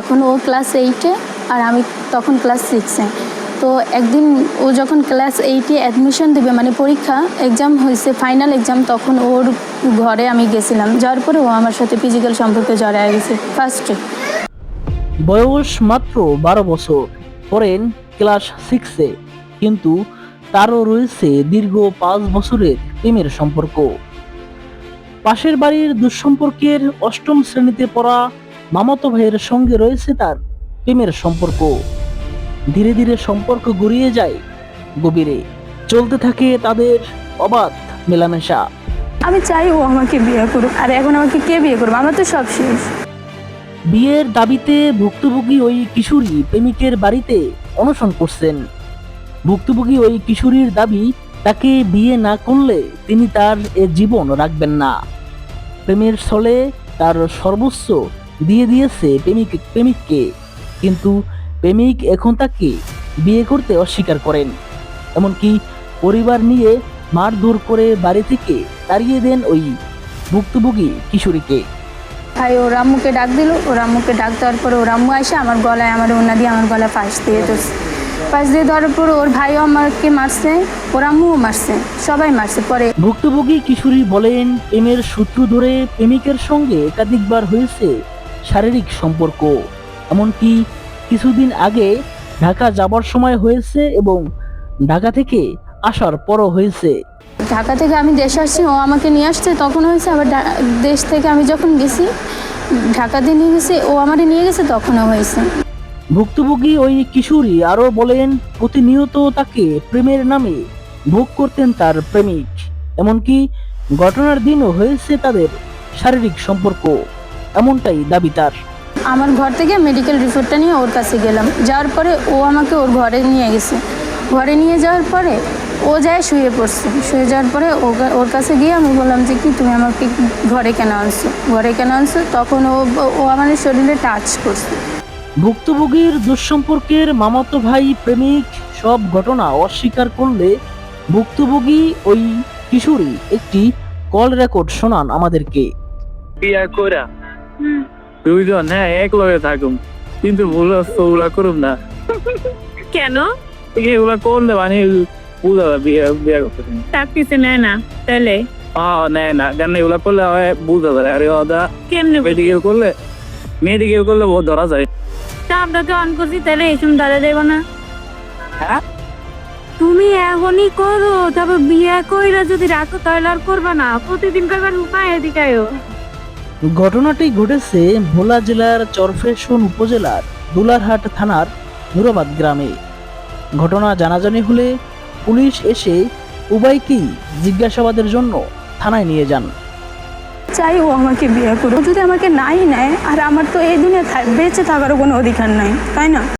তখন ও ক্লাস এইটে আর আমি তখন ক্লাস সিক্সে তো একদিন ও যখন ক্লাস এইটে অ্যাডমিশন দেবে মানে পরীক্ষা এক্সাম হয়েছে ফাইনাল এক্সাম তখন ওর ঘরে আমি গেছিলাম। যাওয়ার পরে ও আমার সাথে ফিজিক্যাল সম্পর্কে জড়ায় গেছে ফার্স্টে বয়স মাত্র বারো বছর, পড়েন ক্লাস সিক্সে কিন্তু তারও রয়েছে দীর্ঘ পাঁচ বছরের প্রেমের সম্পর্ক। পাশের বাড়ির দুঃসম্পর্কের অষ্টম শ্রেণীতে পড়া মামাতো ভাইয়ের সঙ্গে রয়েছে তার প্রেমের সম্পর্ক। ধীরে ধীরে সম্পর্ক গড়িয়ে যায় গভীরে। চলতে থাকে তাদের অবাধ মেলামেশা। আমি চাই ও আমাকে বিয়ে করুক আর এখন আমাকে কে বিয়ে করবে? আমার তো সব শেষ। বিয়ের দাবিতে ভুক্তভোগী ওই কিশোরী প্রেমিকের বাড়িতে অনশন করছেন। ভুক্তভোগী ওই কিশোরীর দাবি তাকে বিয়ে না করলে তিনি তার এ জীবন রাখবেন না। প্রেমের ছলে তার সর্বোচ্চ দিয়ে দিয়েছে প্রেমিক প্রেমিককে। কিন্তু প্রেমিক এখন তাকে বিয়ে করতে অস্বীকার করেন। এমনকি পরিবার নিয়ে মারধর করে বাড়ি থেকে তাড়িয়ে দেন ওই ভুক্তভোগী কিশোরীকে। ভাই ও রাম্মুকে ডাক দিল। ও রাম্মুকে ডাক দেওয়ার পরে ওর আম্মু আসে আমার গলায় আমার ওনা দিয়ে আমার গলায় পাশ দিয়ে ধরছে। পাশ দিয়ে ধরার পর ওর ভাইও আমাকে মারছে ওর রাম্মুও মারছে সবাই মারছে। পরে ভুক্তভোগী কিশোরী বলেন প্রেমের সূত্র ধরে প্রেমিকের সঙ্গে একাধিকবার হয়েছে শারীরিক সম্পর্ক এমনকি কিছুদিন আগে ঢাকা যাবার সময় হয়েছে এবং ঢাকা থেকে আসার পরও হয়েছে। ঢাকা থেকে আমি দেশে আসছি ও আমাকে নিয়ে আসছে তখন হয়েছে আবার দেশ থেকে আমি যখন গেছি ঢাকাতে নিয়ে গেছি ও আমারে নিয়ে গেছে তখনও হয়েছে। ভুক্তভোগী ওই কিশোরী আরও বলেন প্রতিনিয়ত তাকে প্রেমের নামে ভোগ করতেন তার প্রেমিক এমনকি ঘটনার দিনও হয়েছে তাদের শারীরিক সম্পর্ক। এমনটাই দাবি তার। আমার ঘর থেকে মেডিকেল রিপোর্টটা নিয়ে ওর কাছে গেলাম। যাওয়ার পরে ও আমাকে ওর ঘরে নিয়ে গেছে। ঘরে নিয়ে যাওয়ার পরে ও যায় শুয়ে পড়ছে। শুয়ে যাওয়ার পরে ওর কাছে গিয়ে আমি বললাম যে কি তুমি আমাকে ঘরে কেন আনছো? ঘরে কেন আনছো? তখন ও ও আমার শরীরে টাচ করছে। ভুক্তভোগীর দুঃসম্পর্কের মামাতো ভাই প্রেমিক সব ঘটনা অস্বীকার করলে ভুক্তভোগী ওই কিশোরী একটি কল রেকর্ড শোনান আমাদেরকে। বিয়া কইরা দুইজন হ্যাঁ এক লগে থাকুম। কিন্তু ভুল ওগুলা করুম না। কেন? এগুলা করলে মানে বুঝা বিয়া বিয়া করতে তার পিছে নেয় না তাহলে হ্যাঁ নেয় না। এগুলা করলে বুঝা যায়। আরে ওদা কেমনে মেডিকেল করলে মেডিকেল করলে ধরা যায়। তা আপনাকে অন করছি তাহলে এই সময় দাদা দেবো না। হ্যাঁ? তুমি এখনই করো তারপর বিয়ে কইরা যদি রাখো তাহলে আর করবা না। প্রতিদিন করবার উপায় এদিকে। ঘটনাটি ঘটেছে ভোলা জেলার চরফেশন উপজেলার দুলারহাট থানার নুরাবাদ গ্রামে। ঘটনা জানাজানি হলে পুলিশ এসে উভয়কেই জিজ্ঞাসাবাদের জন্য থানায় নিয়ে যান। চাই ও আমাকে বিয়ে করুক। যদি আমাকে নাই নেয়, আর আমার তো এই দুনিয়া বেঁচে থাকারও কোনো অধিকার নাই, তাই না?